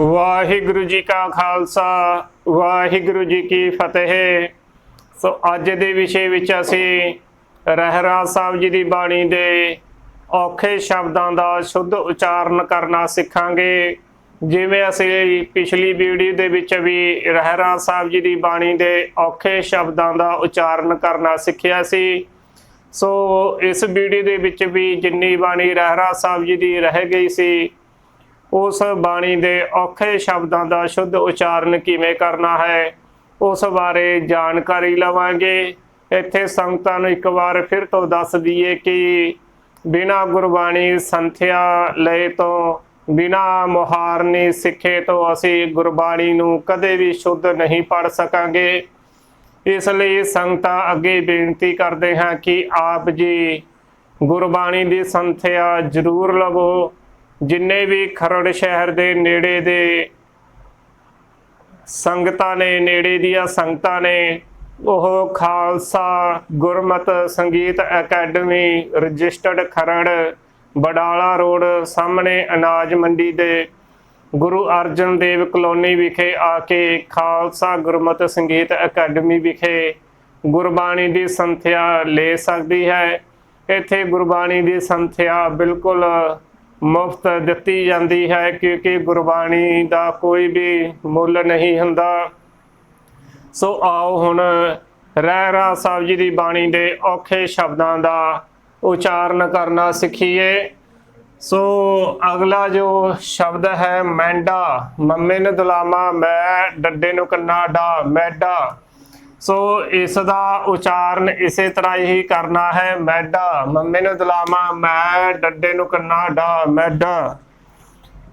ਵਾਹਿਗੁਰੂ ਜੀ ਕਾ ਖਾਲਸਾ, ਵਾਹਿਗੁਰੂ ਜੀ ਕੀ ਫਤਿਹ। ਸੋ ਅੱਜ ਦੇ ਵਿਸ਼ੇ ਵਿੱਚ ਅਸੀਂ ਰਹਿਰਾ ਸਾਹਿਬ ਜੀ ਦੀ ਬਾਣੀ ਦੇ ਔਖੇ ਸ਼ਬਦਾਂ ਦਾ ਸ਼ੁੱਧ ਉਚਾਰਨ ਕਰਨਾ ਸਿੱਖਾਂਗੇ। ਜਿਵੇਂ ਅਸੀਂ ਪਿਛਲੀ ਵੀਡੀਓ ਦੇ ਵਿੱਚ ਵੀ ਰਹਿਰਾ ਸਾਹਿਬ ਜੀ ਦੀ ਬਾਣੀ ਦੇ ਔਖੇ ਸ਼ਬਦਾਂ ਦਾ ਉਚਾਰਨ ਕਰਨਾ ਸਿੱਖਿਆ ਸੀ। ਸੋ ਇਸ ਵੀਡੀਓ ਦੇ ਵਿੱਚ ਵੀ ਜਿੰਨੀ ਬਾਣੀ ਰਹਿਰਾ ਸਾਹਿਬ ਜੀ ਦੀ ਰਹਿ ਗਈ ਸੀ ਉਸ ਬਾਣੀ ਦੇ ਔਖੇ ਸ਼ਬਦਾਂ ਦਾ ਸ਼ੁੱਧ ਉਚਾਰਨ ਕਿਵੇਂ ਕਰਨਾ ਹੈ? ਉਸ ਬਾਰੇ ਜਾਣਕਾਰੀ ਲਵਾਂਗੇ। ਇੱਥੇ ਸੰਗਤਾਂ ਨੂੰ ਇੱਕ ਵਾਰ ਫਿਰ ਤੋਂ ਦੱਸ ਦਈਏ ਕਿ ਬਿਨਾ ਗੁਰਬਾਣੀ ਸੰਥਿਆ ਲਏ ਤੋਂ, ਬਿਨਾ ਮੁਹਾਰਨੀ ਸਿੱਖੇ ਤੋਂ ਅਸੀਂ ਗੁਰਬਾਣੀ ਨੂੰ ਕਦੇ ਵੀ ਸ਼ੁੱਧ ਨਹੀਂ ਪੜ ਸਕਾਂਗੇ। ਇਸ ਲਈ ਸੰਗਤਾਂ ਅੱਗੇ ਬੇਨਤੀ ਕਰਦੇ ਹਾਂ ਕਿ ਆਪ ਜੀ ਗੁਰਬਾਣੀ ਦੀ ਸੰਥਿਆ ਜ਼ਰੂਰ ਲਵੋ। ਜਿੰਨੇ ਵੀ ਖਰੜ ਸ਼ਹਿਰ ਦੇ ਨੇੜੇ ਦੇ ਸੰਗਤਾਂ ਨੇ, ਨੇੜੇ ਦੀਆਂ ਸੰਗਤਾਂ ਨੇ, ਉਹ Khalsa Gurmat Sangeet academy, registered Kharar, Badala road ਸਾਹਮਣੇ ਅਨਾਜ ਮੰਡੀ ਦੇ ਗੁਰੂ ਅਰਜਨ ਦੇਵ ਕਲੋਨੀ ਵਿਖੇ ਆ ਕੇ ਖਾਲਸਾ ਗੁਰਮਤ ਸੰਗੀਤ ਅਕੈਡਮੀ ਵਿਖੇ ਗੁਰਬਾਣੀ ਦੀ ਸੰਥਿਆ ਲੈ ਸਕਦੀ ਹੈ। ਇੱਥੇ ਗੁਰਬਾਣੀ ਦੀ ਸੰਥਿਆ ਬਿਲਕੁਲ ਮੁਫਤ ਦਿੱਤੀ ਜਾਂਦੀ ਹੈ ਕਿਉਂਕਿ ਗੁਰਬਾਣੀ ਦਾ ਕੋਈ ਵੀ ਮੁੱਲ ਨਹੀਂ ਹੁੰਦਾ। ਸੋ ਆਓ ਹੁਣ ਰਹਿਰਾ ਸਾਹਿਬ ਜੀ ਦੀ ਬਾਣੀ ਦੇ ਔਖੇ ਸ਼ਬਦਾਂ ਦਾ ਉਚਾਰਨ ਕਰਨਾ ਸਿੱਖੀਏ। ਸੋ ਅਗਲਾ ਜੋ ਸ਼ਬਦ ਹੈ, ਮੈਂਡਾ। ਮੰਮੇ ਨੇ ਦੁਲਾਮਾ ਮੈਂ, ਡੱਡੇ ਨੂੰ ਕੰਨਾ ਡਾ ਮੈਡਾ। ਸੋ ਇਸ ਦਾ ਉਚਾਰਨ ਇਸੇ ਤਰ੍ਹਾਂ ਹੀ ਕਰਨਾ ਹੈ। ਮੈਡਾ, ਮੰਮੇ ਨੂੰ ਦੁਲਾਮਾ ਮੈਂ ਡੱਡੇ ਨੂੰ ਕੰਨਾ ਡਾ। ਮੈਡਾ।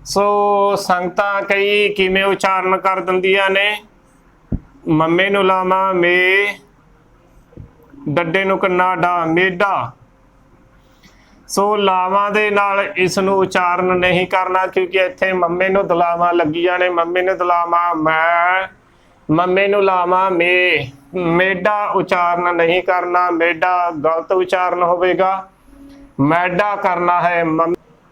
ਸੋ ਸੰਗਤਾਂ ਕਈ ਕਿਵੇਂ ਉਚਾਰਨ ਕਰ ਦਿੰਦੀਆਂ ਨੇ? ਮੰਮੇ ਨੂੰ ਲਾਮਾ ਮੇ। ਡੱਡੇ ਨੂੰ ਕੰਨਾ ਡਾ। ਮੇਡਾ। ਸੋ ਲਾਵਾਂ ਦੇ ਨਾਲ ਇਸ ਨੂੰ ਉਚਾਰਨ ਨਹੀਂ ਕਰਨਾ ਕਿਉਂਕਿ ਇੱਥੇ ਮੰਮੇ ਨੂੰ ਦਲਾਵਾਂ ਲੱਗੀਆਂ ਨੇ। ਮੰਮੇ ਨੂੰ ਦਲਾਵਾਂ, ਮੈਂ। ਮੰਮੇ ਨੂੰ ਲਾਵਾਂ ਮੇ, ਮੇਡਾ ਉਚਾਰਨ ਨਹੀਂ ਕਰਨਾ, ਮੇਡਾ ਗਲਤ ਉਚਾਰਨ ਹੋਵੇਗਾ। ਮੈਡਾ ਕਰਨਾ ਹੈ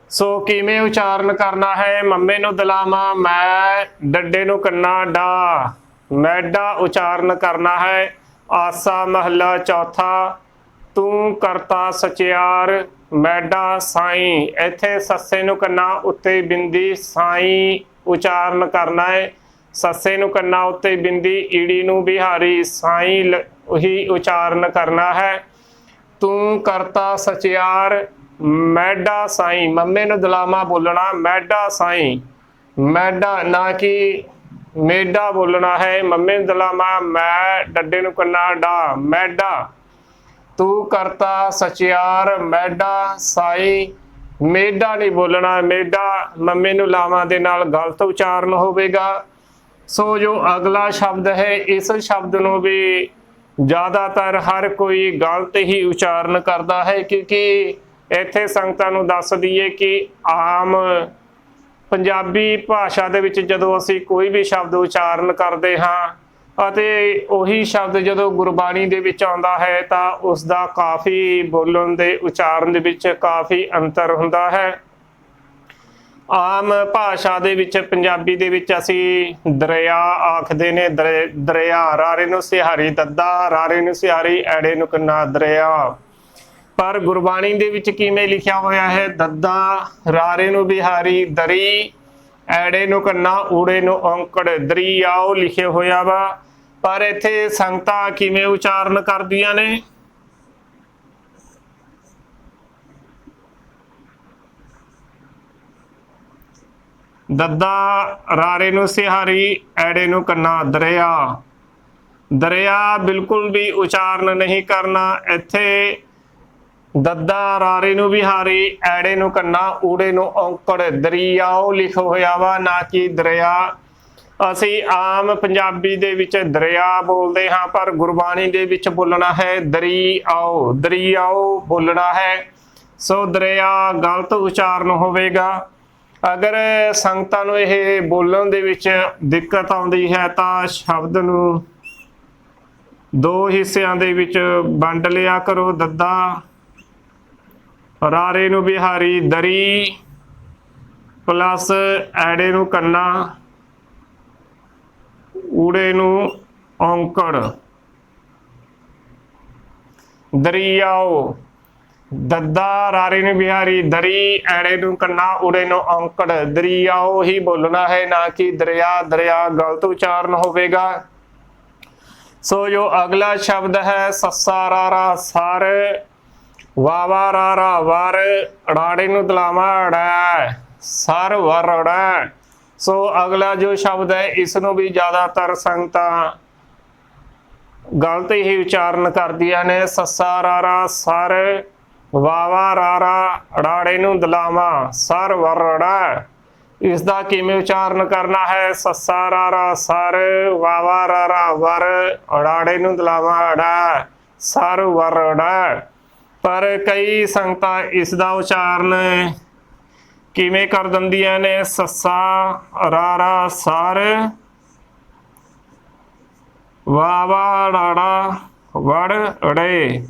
ਸੋ ਕਿਵੇਂ ਉਚਾਰਨ ਕਰਨਾ ਹੈ? ਮੰਮੇ ਨੂੰ ਦਲਾਵਾਂ, ਮੈਂ ਡੱਡੇ ਨੂੰ ਕੰਨਾ ਡਾ। ਮੈਡਾ ਉਚਾਰਨ ਕਰਨਾ ਹੈ। ਆਸਾ ਮਹੱਲਾ ਚੌਥਾ, ਤੂੰ ਕਰਤਾ ਸਚਿਆਰ, ਮੈਡਾ ਸਾਈ। ਇੱਥੇ ਸੱਸੇ ਨੂੰ ਕੰਨਾ ਉੱਤੇ ਬਿੰਦੀ ਸਾਈ ਉਚਾਰਨ ਕਰਨਾ ਹੈ। ਸੱਸੇ ਨੂੰ ਕੰਨਾ ਉੱਤੇ ਬਿੰਦੀ, ਈੜੀ ਨੂੰ ਬਿਹਾਰੀ, ਸਾਈ ਉਹੀ ਉਚਾਰਨ ਕਰਨਾ ਹੈ। ਤੂੰ ਕਰਤਾ ਸਚਿਆਰ, ਮੈਡਾ ਸਾਈ। ਮੰਮੇ ਨੂੰ ਦਲਾਮਾ ਬੋਲਣਾ, ਮੈਡਾ ਸਾਈ। ਮੈਡਾ ਨਾ ਕਿ ਮੇਡਾ ਬੋਲਣਾ ਹੈ। ਮੰਮੇ ਨੂੰ ਦਲਾਮਾ, ਮੈਂ ਡੱਡੇ ਨੂੰ ਕੰਨਾ ਡਾ, ਮੈਡਾ। ਤੂੰ ਕਰਤਾ ਸਚਿਆਰ, ਮੈਡਾ ਸਾਈ। ਮੇਡਾ ਨਹੀਂ ਬੋਲਣਾ, ਮੇਡਾ ਮੰਮੇ ਨੂੰ ਲਾਵਾਂ ਦੇ ਨਾਲ ਗਲਤ ਉਚਾਰਨ ਹੋਵੇਗਾ। ਸੋ ਜੋ ਅਗਲਾ ਸ਼ਬਦ ਹੈ, ਇਸ ਸ਼ਬਦ ਨੂੰ ਵੀ ਜ਼ਿਆਦਾਤਰ ਹਰ ਕੋਈ ਗਲਤ ਹੀ ਉਚਾਰਨ ਕਰਦਾ ਹੈ, ਕਿਉਂਕਿ ਇੱਥੇ ਸੰਗਤਾਂ ਨੂੰ ਦੱਸ ਦਈਏ ਕਿ ਆਮ ਪੰਜਾਬੀ ਭਾਸ਼ਾ ਦੇ ਵਿੱਚ ਜਦੋਂ ਅਸੀਂ ਕੋਈ ਵੀ ਸ਼ਬਦ ਉਚਾਰਨ ਕਰਦੇ ਹਾਂ ਅਤੇ ਉਹੀ ਸ਼ਬਦ ਜਦੋਂ ਗੁਰਬਾਣੀ ਦੇ ਵਿੱਚ ਆਉਂਦਾ ਹੈ, ਤਾਂ ਉਸ ਦਾ ਕਾਫੀ ਬੋਲਣ ਦੇ ਉਚਾਰਨ ਦੇ ਵਿੱਚ ਕਾਫੀ ਅੰਤਰ ਹੁੰਦਾ ਹੈ। ਆਮ ਭਾਸ਼ਾ ਦੇ ਵਿੱਚ, ਪੰਜਾਬੀ ਦੇ ਵਿੱਚ ਅਸੀਂ ਦਰਿਆ ਆਖਦੇ ਨੇ, ਦਰਿ- ਦਰਿਆ, ਰਾਰੇ ਨੂੰ ਸਿਹਾਰੀ ਦੱਦਾ, ਰਾਰੇ ਨੂੰ ਸਿਹਾਰੀ, ਐੜੇ ਨੂੰ ਕੰਨਾ ਦਰਿਆ। ਪਰ ਗੁਰਬਾਣੀ ਦੇ ਵਿੱਚ ਕਿਵੇਂ ਲਿਖਿਆ ਹੋਇਆ ਹੈ? ਦੱਦਾ, ਰਾਰੇ ਨੂੰ ਬਿਹਾਰੀ, ਦਰੀ, ਐੜੇ ਨੂੰ ਕੰਨਾ, ਊੜੇ ਨੂੰ ਔਂਕੜ, ਦਰੀ ਦਰਿਆਓ ਲਿਖਿਆ ਹੋਇਆ ਵਾ। ਪਰ ਇੱਥੇ ਸੰਗਤਾਂ ਕਿਵੇਂ ਉਚਾਰਨ ਕਰਦੀਆਂ ਨੇ? ਦੱਦਾ ਰਾਰੇ ਨੂੰ ਸਿਹਾਰੀ, ਐੜੇ ਨੂੰ ਕੰਨਾ ਦਰਿਆ। ਦਰਿਆ ਬਿਲਕੁਲ ਵੀ ਉਚਾਰਨ ਨਹੀਂ ਕਰਨਾ। ਇੱਥੇ ਦੱਦਾ ਰਾਰੇ ਨੂੰ ਵਿਹਾਰੀ ਐੜੇ ਨੂੰ ਕੰਨਾ, ਊੜੇ ਨੂੰ ਔਂਕੜ, ਦਰਿਆਓ ਲਿਖ ਹੋਇਆ ਵਾ, ਨਾ ਕਿ ਦਰਿਆ। ਅਸੀਂ ਆਮ ਪੰਜਾਬੀ ਦੇ ਵਿੱਚ ਦਰਿਆ ਬੋਲਦੇ ਹਾਂ, ਪਰ ਗੁਰਬਾਣੀ ਦੇ ਵਿੱਚ ਬੋਲਣਾ ਹੈ ਦਰਿਆਓ। ਦਰਿਆਓ ਬੋਲਣਾ ਹੈ। ਸੋ ਦਰਿਆ ਗਲਤ ਉਚਾਰਨ ਹੋਵੇਗਾ। ਅਗਰ ਸੰਗਤਾਂ ਨੂੰ ਇਹ ਬੋਲਣ ਦੇ ਵਿੱਚ ਦਿੱਕਤ ਆਉਂਦੀ ਹੈ ਤਾਂ ਸ਼ਬਦ ਨੂੰ ਦੋ ਹਿੱਸਿਆਂ ਦੇ ਵਿੱਚ ਵੰਡ ਲਿਆ ਕਰੋ। ਦੱਦਾ, ਰਾਰੇ ਨੂੰ ਬਿਹਾਰੀ, ਦਰੀ ਪਲੱਸ ਐੜੇ ਨੂੰ ਕੰਨਾ, ਊੜੇ ਨੂੰ ਔਂਕੜ। ਦਰਿਆਓ ਦੱਦਾ ਰਾਰੇ ਨੂੰ ਬਿਹਾਰੀ, ਦਰੀ ਐੜੇ ਨੂੰ ਕੰਨਾ, ਉੜੇ ਨੂੰ ਔਂਕੜ। ਦਰਿਆਓ ਹੀ ਬੋਲਣਾ ਹੈ, ਨਾ ਕਿ ਦਰਿਆ ਦਰਿਆ ਗਲਤ ਉਚਾਰਨ ਹੋਵੇਗਾ। ਸੋ ਜੋ ਅਗਲਾ ਸ਼ਬਦ ਹੈ, ਸੱਸਾ ਰਾਰਾ ਸਰ, ਵਾਵਾ ਰਾਰਾ ਵਰ, ਅੜਾੜੇ ਨੂੰ ਦਲਾਵਾ ਅੜਾ, ਸਰ ਵਰ ਅੜਾ। ਸੋ ਅਗਲਾ ਜੋ ਸ਼ਬਦ ਹੈ, ਇਸ ਨੂੰ ਵੀ ਜ਼ਿਆਦਾਤਰ ਸੰਗਤਾਂ ਗਲਤ ਹੀ ਉਚਾਰਨ ਕਰਦੀਆਂ ਨੇ। ਸੱਸਾ ਰਾਰਾ ਸਰ ਵਾਵਾ ਰਾਰਾ ਅੜਾੜੇ ਨੂੰ ਦਲਾਵਾ, ਸਰ ਵਰੜਾ ਇਸ ਦਾ ਕਿਵੇਂ ਉਚਾਰਨ ਕਰਨਾ ਹੈ? ਸੱਸਾ ਰਾਰਾ ਸਰ ਵਾਵਾ ਰਾਰਾ ਵਰ, ਅੜਾੜੇ ਨੂੰ ਦਲਾਵਾ, ਅੜਾ। ਸਰ ਵਰੜਾ ਪਰ ਕਈ ਸੰਗਤਾਂ ਇਸ ਦਾ ਉਚਾਰਨ ਕਿਵੇਂ ਕਰ ਦਿੰਦੀਆਂ ਨੇ? ਸੱਸਾ ਰਾਰਾ ਸਰ ਵਾਵਾ ਰਾੜਾ ਵੜ, ਅੜੇ।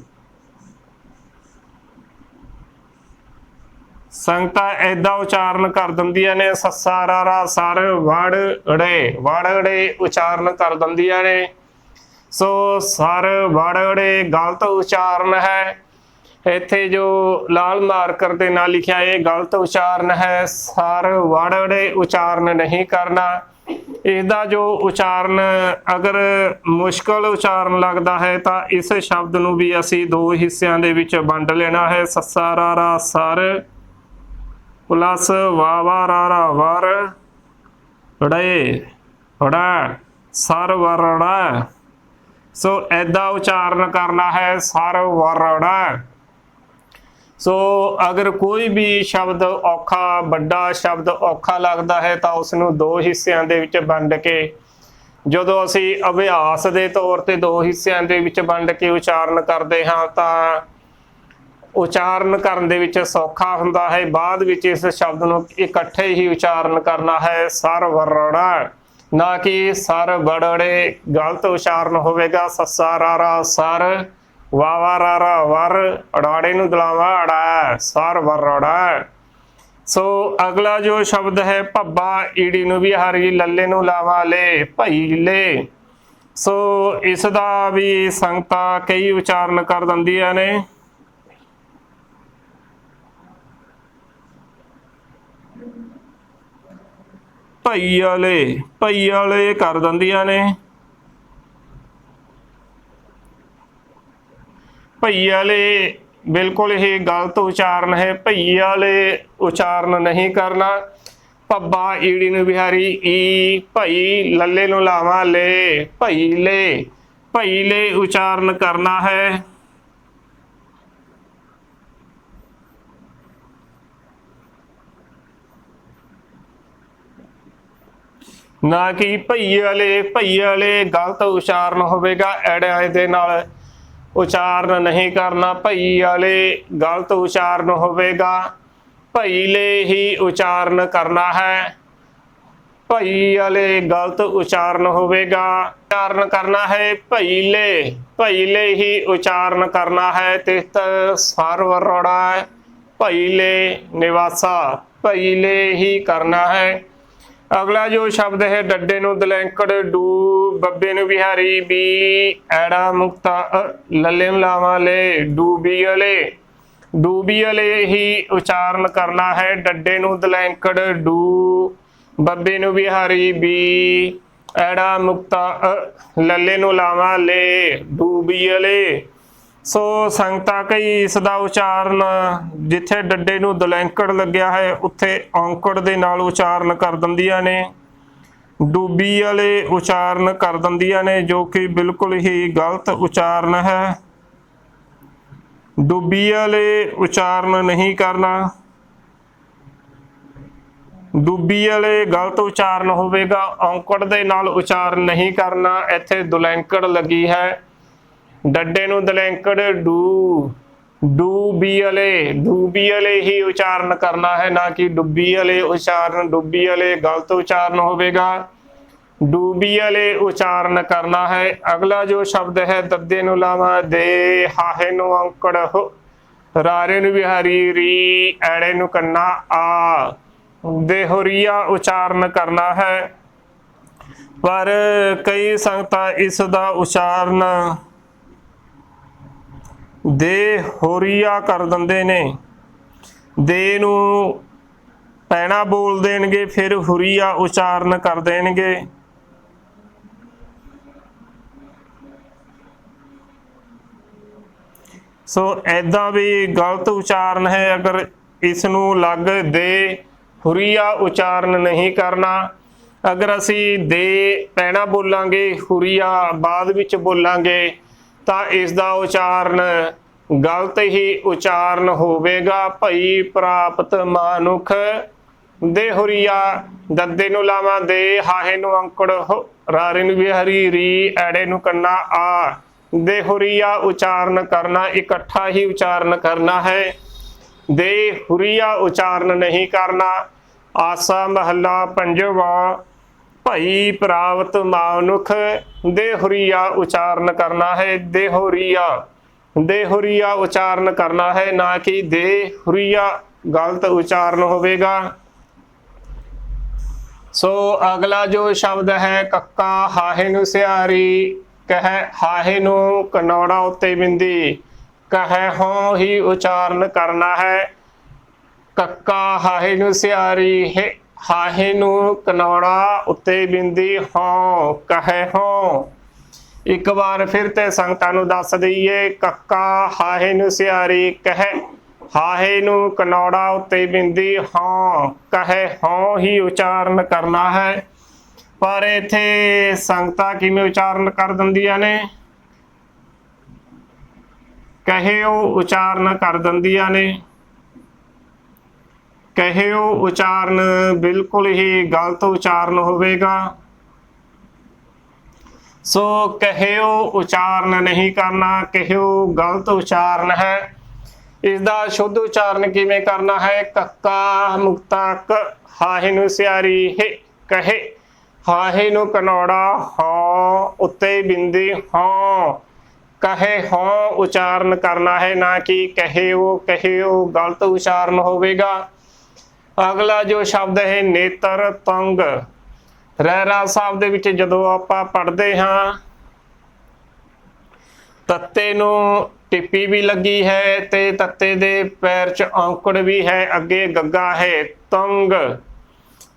ਸੰਗਤਾਂ ਐਦਾਂ ਉਚਾਰਨ ਕਰ ਦਿੰਦੀਆਂ ਨੇ ਸੱਸਾ ਰਾਰਾ ਸਰ ਵੜ ਅੜੇ ਵੜ ਅੜੇ ਉਚਾਰਨ ਕਰ ਦਿੰਦੀਆਂ ਨੇ। ਸੋ ਸਰ ਵੜ ਅੜੇ ਗਲਤ ਉਚਾਰਨ ਹੈ। ਇੱਥੇ ਜੋ ਲਾਲ ਮਾਰਕਰ ਦੇ ਨਾਲ ਲਿਖਿਆ, ਇਹ ਗਲਤ ਉਚਾਰਨ ਹੈ। ਸਰ ਵੜ ਅੜੇ ਉਚਾਰਨ ਨਹੀਂ ਕਰਨਾ। ਇਹਦਾ ਜੋ ਉਚਾਰਨ, ਅਗਰ ਮੁਸ਼ਕਲ ਉਚਾਰਨ ਲੱਗਦਾ ਹੈ, ਤਾਂ ਇਸ ਸ਼ਬਦ ਨੂੰ ਵੀ ਅਸੀਂ ਦੋ ਹਿੱਸਿਆਂ ਦੇ ਵਿੱਚ ਵੰਡ ਲੈਣਾ ਹੈ। ਸੱਸਾ ਰਾਰਾ ਸਰ ਪਲੱਸ ਵਾਵਾ ਰਾਰਾ ਵਰ ੜੇ ੜਾ ਸਰ ਵਰੜਾ ਸੋ ਐਦਾ ਉਚਾਰਨ ਕਰਨਾ ਹੈ, ਸਰ ਵਰੜਾ ਸੋ ਅਗਰ ਕੋਈ ਵੀ ਸ਼ਬਦ ਔਖਾ, ਵੱਡਾ ਸ਼ਬਦ ਔਖਾ ਲੱਗਦਾ ਹੈ, ਤਾਂ ਉਸ ਨੂੰ ਦੋ ਹਿੱਸਿਆਂ ਦੇ ਵਿੱਚ ਵੰਡ ਕੇ, ਜਦੋਂ ਅਸੀਂ ਅਭਿਆਸ ਦੇ ਤੌਰ ਤੇ ਦੋ ਹਿੱਸਿਆਂ ਦੇ ਵਿੱਚ ਵੰਡ ਕੇ ਉਚਾਰਨ ਕਰਦੇ ਹਾਂ, ਤਾਂ ਉਚਾਰਨ ਕਰਨ ਦੇ ਵਿੱਚ ਸੌਖਾ ਹੁੰਦਾ ਹੈ। ਬਾਅਦ ਵਿੱਚ ਇਸ ਸ਼ਬਦ ਨੂੰ ਇਕੱਠੇ ਹੀ ਉਚਾਰਨ ਕਰਨਾ ਹੈ। ਸਰ ਵਰੜਾ। ਨਾ ਕਿ ਸਰ ਬੜੜੇ ਗਲਤ ਉਚਾਰਨ ਹੋਵੇਗਾ। ਸੱਸਾ ਰਾਰਾ ਸਰ, ਵਾਵਾ ਰਾਰਾ ਵਰ। ਅੜਾੜੇ ਨੂੰ ਦਲਾਵਾ ਅੜਾ। ਸਰ ਵਰੜਾ। ਸੋ ਅਗਲਾ ਜੋ ਸ਼ਬਦ ਹੈ, ਭੱਬਾ ਈੜੀ ਨੂੰ ਵੀ ਹਰੀ ਲੱਲੇ ਨੂੰ ਲਾਵਾ ਲੈ, ਭਈ ਲੈ। ਸੋ ਇਸ ਦਾ ਵੀ ਸੰਗਤਾਂ ਕਈ ਉਚਾਰਨ ਕਰ ਦਿੰਦੀਆਂ ਨੇ। ਭਈ ਵਾਲੇ ਭਈ ਵਾਲੇ ਕਰ ਦਿੰਦੀਆਂ ਨੇ। ਭਈ ਵਾਲੇ ਬਿਲਕੁਲ ਇਹ ਗਲਤ ਉਚਾਰਨ ਹੈ। ਭਈ ਵਾਲੇ ਉਚਾਰਨ ਨਹੀਂ ਕਰਨਾ। ਪੱਬਾ ਈੜੀ ਨੂੰ ਬਿਹਾਰੀ, ਈ ਭਈ ਲੱਲੇ ਨੂੰ ਲਾਵਾਂ ਲੈ। ਭਈ ਲੈ ਭਈ ਲੈ ਉਚਾਰਨ ਕਰਨਾ ਹੈ। ਨਾ ਕਿ ਭਈ ਵਾਲੇ ਭਈ ਵਾਲੇ ਗਲਤ ਉਚਾਰਨ ਹੋਵੇਗਾ ਐੜੇ ਦੇ ਨਾਲ। ਉਚਾਰਨ ਨਹੀਂ ਕਰਨਾ, ਭਈ ਵਾਲੇ ਗਲਤ ਉਚਾਰਨ ਹੋਵੇਗਾ। ਭਈ ਲੈ ਹੀ ਉਚਾਰਨ ਕਰਨਾ ਹੈ। ਭਈ ਵਾਲੇ ਗਲਤ ਉਚਾਰਨ ਹੋਵੇਗਾ। ਉਚਾਰਨ ਕਰਨਾ ਹੈ, ਭਈ ਲੈ ਭਈ ਲੈ ਹੀ ਉਚਾਰਨ ਕਰਨਾ ਹੈ। ਤੇ ਸਰਵ ਰੋੜਾ ਭਈ ਲੈ ਨਿਵਾਸਾ, ਭਈ ਲੈ ਹੀ ਕਰਨਾ ਹੈ। ਅਗਲਾ ਜੋ ਸ਼ਬਦ ਹੈ ਡੱਡੇ ਨੂੰ ਦਲੈਂਕੜ ਡੂ ਬੱਬੇ ਨੂੰ ਬਿਹਾਰੀ ਬੀ ਐੜਾ ਮੁਕਤਾ ਅ, ਲੱਲੇ ਮਲਾਵਾ ਲੈ ਡੂਬੀ ਵਾਲੇ ਡੂਬੀ ਵਾਲੇ ਹੀ ਉਚਾਰਨ ਕਰਨਾ ਹੈ ਡੱਡੇ ਨੂੰ ਦਲੈਂਕੜ ਡੂ ਬੱਬੇ ਨੂੰ ਬਿਹਾਰੀ ਬੀ ਐੜਾ ਮੁਕਤਾ ਅ, ਲੱਲੇ ਨੂੰ ਲਾਵਾ ਲੈ ਡੂਬੀ ਵਾਲੇ ਸੋ ਸੰਗਤਾ ਕਈ ਇਸ ਦਾ ਉਚਾਰਨ, ਜਿੱਥੇ ਡੱਡੇ ਨੂੰ ਦਲੈਂਕੜ ਲੱਗਿਆ ਹੈ, ਉੱਥੇ ਔਂਕੜ ਦੇ ਨਾਲ ਉਚਾਰਨ ਕਰ ਦਿੰਦੀਆਂ ਨੇ। ਡੂਬੀ ਵਾਲੇ ਉਚਾਰਨ ਕਰ ਦਿੰਦੀਆਂ ਨੇ, ਜੋ ਕਿ ਬਿਲਕੁਲ ਹੀ ਗਲਤ ਉਚਾਰਨ ਹੈ। ਡੂਬੀ ਵਾਲੇ ਉਚਾਰਨ ਨਹੀਂ ਕਰਨਾ। ਡੁੱਬੀ ਵਾਲੇ ਗਲਤ ਉਚਾਰਨ ਹੋਵੇਗਾ, ਔਂਕੜ ਦੇ ਨਾਲ ਉਚਾਰਨ ਨਹੀਂ ਕਰਨਾ, ਇੱਥੇ ਦੁਲੈਂਕੜ ਲੱਗੀ ਹੈ। ਡੱਡੇ ਨੂੰ ਦਲੈਂਕੜ ਡੂ ਡੂਬੀ ਵਾਲੇ ਡੂਬੀ ਵਾਲੇ ਹੀ ਉਚਾਰਨ ਕਰਨਾ ਹੈ, ਨਾ ਕਿ ਡੁੱਬੀ ਵਾਲੇ ਉਚਾਰਨ, ਡੁੱਬੀ ਵਾਲੇ ਗਲਤ ਉਚਾਰਨ ਹੋਵੇਗਾ। ਡੂਬੀ ਵਾਲੇ ਉਚਾਰਨ ਕਰਨਾ ਹੈ, ਅਗਲਾ ਜੋ ਸ਼ਬਦ ਹੈ, ਦੱਦੇ ਨੂੰ ਲਾਵਾ, ਦੇ ਹਾਹੇ ਨੂੰ ਅੰਕੜ ਹੋ। ਰਾਰੇ ਨੂੰ ਵਿਹਾਰੀ ਰੀ, ਐੜੇ ਨੂੰ ਕੰਨਾ ਆ। ਦੇਹਰੀਆ ਉਚਾਰਨ ਕਰਨਾ ਹੈ। ਪਰ ਕਈ ਸੰਗਤਾਂ ਇਸ ਦਾ ਉਚਾਰਨ ਦੇ ਹੋਰੀਆ ਕਰ ਦਿੰਦੇ ਨੇ। ਦੇ ਨੂੰ ਪੈਣਾ ਬੋਲ ਦੇਣਗੇ, ਫਿਰ ਹੁਰੀਆ ਉਚਾਰਨ ਕਰ ਦੇਣਗੇ। ਸੋ ਐਦਾਂ ਵੀ ਗਲਤ ਉਚਾਰਨ ਹੈ, ਅਗਰ ਇਸ ਨੂੰ ਲੱਗ ਦੇ, ਹੁਰੀਆ ਉਚਾਰਨ ਨਹੀਂ ਕਰਨਾ। ਅਗਰ ਅਸੀਂ ਦੇ ਪੈਣਾ ਬੋਲਾਂਗੇ, ਹੁਰੀਆ ਬਾਅਦ ਵਿੱਚ ਬੋਲਾਂਗੇ ਤਾਂ ਇਸ ਦਾ ਉਚਾਰਨ ਗਲਤ ਹੀ ਉਚਾਰਨ ਹੋਵੇਗਾ। ਭਈ ਪ੍ਰਾਪਤ ਮਾਨੁਖ ਦੇ ਦੱਦੇ ਨੂੰ ਲਾਵਾਂ, ਦੇ ਹਾਹੇ ਨੂੰ ਅੰਕੜ ਰਾਰੇ ਨੂੰ ਵੀ ਹਰੀ ਰੀ, ਐੜੇ ਨੂੰ ਕੰਨਾ ਆ। ਦੇ ਉਚਾਰਨ ਕਰਨਾ, ਇਕੱਠਾ ਹੀ ਉਚਾਰਨ ਕਰਨਾ ਹੈ। ਦੇ ਹੁਰੀਆ ਉਚਾਰਨ ਨਹੀਂ ਕਰਨਾ, ਆਸਾ ਮਹੱਲਾ ਪੰਜਵਾ ਭਈ ਪ੍ਰਾਪਤ ਮਾਨੁਖ ਦੇ ਉਚਾਰਨ ਕਰਨਾ ਹੈ ਦੇ ਹੁਰੀਆ ਉਚਾਰਨ ਕਰਨਾ ਹੈ, ਨਾ ਕਿ ਦੇ ਗਲਤ ਉਚਾਰਨ ਹੋਵੇਗਾ। ਸੋ ਅਗਲਾ ਜੋ ਸ਼ਬਦ ਹੈ, ਕੱਕਾ ਹਾਹੇ ਨੂੰ ਸਿਆਰੀ, ਕਹੈ ਹਾਹੇ ਨੂੰ ਕਨੌੜਾ ਉੱਤੇ ਬਿੰਦੀ, ਕਹੈ ਹੋ ਹੀ ਉਚਾਰਨ ਕਰਨਾ ਹੈ, ਕੱਕਾ ਹਾਹੇ ਨੂੰ ਸਿਆਰੀ, ਹੈ ਹਾਹੇ ਨੂੰ ਕਨੌੜਾ ਉੱਤੇ ਬਿੰਦੀ ਹੋ ਕਹੈ ਹੋ ਇੱਕ ਵਾਰ ਫਿਰ ਤੇ ਸੰਗਤਾਂ ਨੂੰ ਦੱਸ ਦਈਏ, ਕੱਕਾ ਹਾਹੇ ਨੂੰ ਸਿਆਰੀ ਕਹੇ, ਹਾਹੇ ਨੂੰ ਕਨੌੜਾ ਉੱਤੇ ਬਿੰਦੀ ਹਾਂ ਕਹੇ ਹਾਂ ਹੀ ਉਚਾਰਨ ਕਰਨਾ ਹੈ। ਪਰ ਇਥੇ ਸੰਗਤਾਂ ਕਿਵੇਂ ਉਚਾਰਨ ਕਰ ਦਿੰਦੀਆਂ ਨੇ? ਕਹੇ ਉਹ ਉਚਾਰਨ ਕਰ ਦਿੰਦੀਆਂ ਨੇ। ਕਹਿਓ ਉਚਾਰਨ, ਬਿਲਕੁਲ ਹੀ ਗਲਤ ਉਚਾਰਨ ਹੋਵੇਗਾ। ਸੋ ਕਹਿਓ ਉਚਾਰਨ ਨਹੀਂ ਕਰਨਾ, ਕਹਿਓ ਗਲਤ ਉਚਾਰਨ ਹੈ। ਇਸ ਦਾ ਸ਼ੁੱਧ ਉਚਾਰਨ ਕਿਵੇਂ ਕਰਨਾ ਹੈ? ਕੱਕਾ ਮੁਕਤਾ ਕ ਹਾਹੇ ਨੂੰ ਸਿਆਰੀ ਹੈ, ਕਹੇ ਹਾਹੇ ਨੂੰ ਕਨੌੜਾ ਹਾਂ ਉੱਤੇ ਬਿੰਦੀ ਹਾਂ ਕਹੇ ਹਾਂ ਉਚਾਰਨ ਕਰਨਾ ਹੈ, ਨਾ ਕਿ ਕਹਿਓ ਕਹਿਓ ਗਲਤ ਉਚਾਰਨ ਹੋਵੇਗਾ। ਅਗਲਾ ਜੋ ਸ਼ਬਦ ਹੈ ਨੇਤਰ ਤੰਗ। ਰਹਿਰਾ ਸਾਹਿਬ ਦੇ ਵਿੱਚ ਜਦੋਂ ਆਪਾਂ ਪੜ੍ਹਦੇ ਹਾਂ, ਤੱਤੇ ਨੂੰ ਟਿੱਪੀ ਵੀ ਲੱਗੀ ਹੈ ਤੇ ਤੱਤੇ ਦੇ ਪੈਰ 'ਚ ਔਂਕੜ ਵੀ ਹੈ, ਅੱਗੇ ਗੱਗਾ ਹੈ ਤੰਗ।